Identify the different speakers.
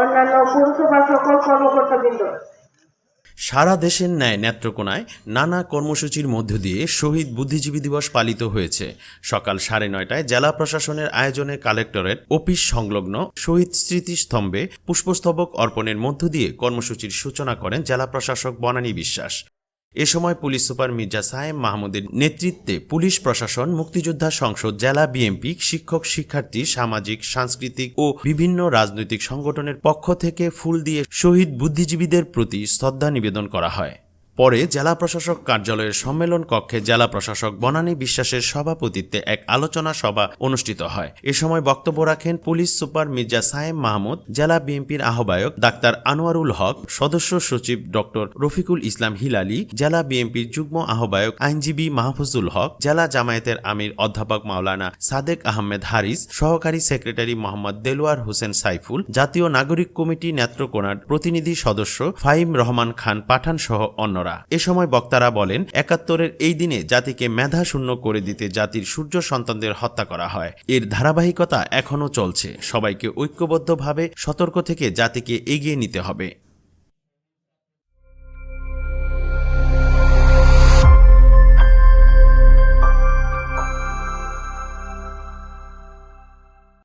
Speaker 1: অন্যান্য পুরসভা সকল কর্মকর্তাবৃন্দ।
Speaker 2: সারা দেশের ন্যায় নেত্রকোনায় নানা কর্মসূচির মধ্য দিয়ে শহীদ বুদ্ধিজীবী দিবস পালিত হয়েছে। সকাল সাড়ে নয়টায় জেলা প্রশাসনের আয়োজনে কালেক্টরেট অফিস সংলগ্ন শহীদ স্মৃতিস্তম্ভে পুষ্পস্তবক অর্পণের মধ্য দিয়ে কর্মসূচির সূচনা করেন জেলা প্রশাসক বনানী বিশ্বাস। এ সময় পুলিশ সুপার মির্জা সাহেব মাহমুদের নেতৃত্বে পুলিশ প্রশাসন, মুক্তিযোদ্ধা সংসদ, জেলা বিএমপি শিক্ষক, শিক্ষার্থী, সামাজিক, সাংস্কৃতিক ও বিভিন্ন রাজনৈতিক সংগঠনের পক্ষ থেকে ফুল দিয়ে শহীদ বুদ্ধিজীবীদের প্রতি শ্রদ্ধা নিবেদন করা হয়। পরে জেলা প্রশাসক কার্যালয়ের সম্মেলন কক্ষে জেলা প্রশাসক বনানী বিশ্বাসের সভাপতিত্বে এক আলোচনা সভা অনুষ্ঠিত হয়। এ সময় বক্তব্য রাখেন পুলিশ সুপার মির্জা সায়েম মাহমুদ, জেলা বিএনপির আহ্বায়ক ডাক্তার আনোয়ারুল হক, সদস্য সচিব ডক্টর রফিকুল ইসলাম হিলালি, জেলা বিএনপির যুগ্ম আহ্বায়ক আইনজীবী মাহফুজুল হক, জেলা জামায়াতের আমির অধ্যাপক মাওলানা সাদেক আহমেদ হারিস, সহকারী সেক্রেটারি মোহাম্মদ দেলোয়ার হোসেন সাইফুল, জাতীয় নাগরিক কমিটি নেত্রকোনার প্রতিনিধি সদস্য ফাইম রহমান খান পাঠান সহ অন্যরা। এ সময় বক্তারা বলেন, একাত্তরের এই দিনে জাতিকে মেধা শূন্য করে দিতে জাতির সূর্য সন্তানদের হত্যা করা হয়। এর ধারাবাহিকতা এখনও চলছে। সবাইকে ঐক্যবদ্ধভাবে সতর্ক থেকে জাতিকে এগিয়ে নিতে হবে।